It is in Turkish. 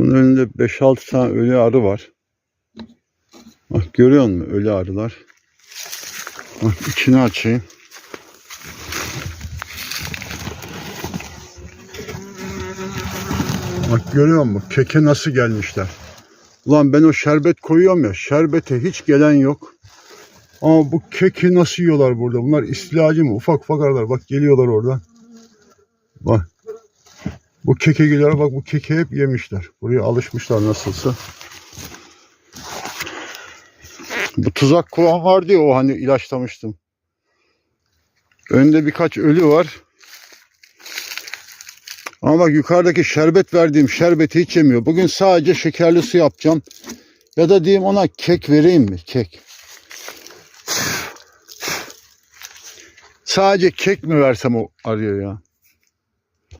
Bunun önünde 5-6 tane ölü arı var. Bak görüyor musun ölü arılar? Bak içini açayım. Bak görüyor musun? Keke nasıl gelmişler? Ulan ben o şerbet koyuyorum ya. Şerbete hiç gelen yok. Ama bu keki nasıl yiyorlar burada? Bunlar istilacı mı? Ufak ufak arılar. Bak geliyorlar oradan. Bak. Bu keke geliyorlar. Bak bu keke hep yemişler. Buraya alışmışlar nasılsa. Bu tuzak kovan vardı ya o hani ilaçlamıştım. Önde birkaç ölü var. Ama bak yukarıdaki şerbet verdiğim şerbeti hiç yemiyor. Bugün sadece şekerli su yapacağım. Ya da diyeyim ona kek vereyim mi? Kek. Sadece kek mi versem o arıyor ya.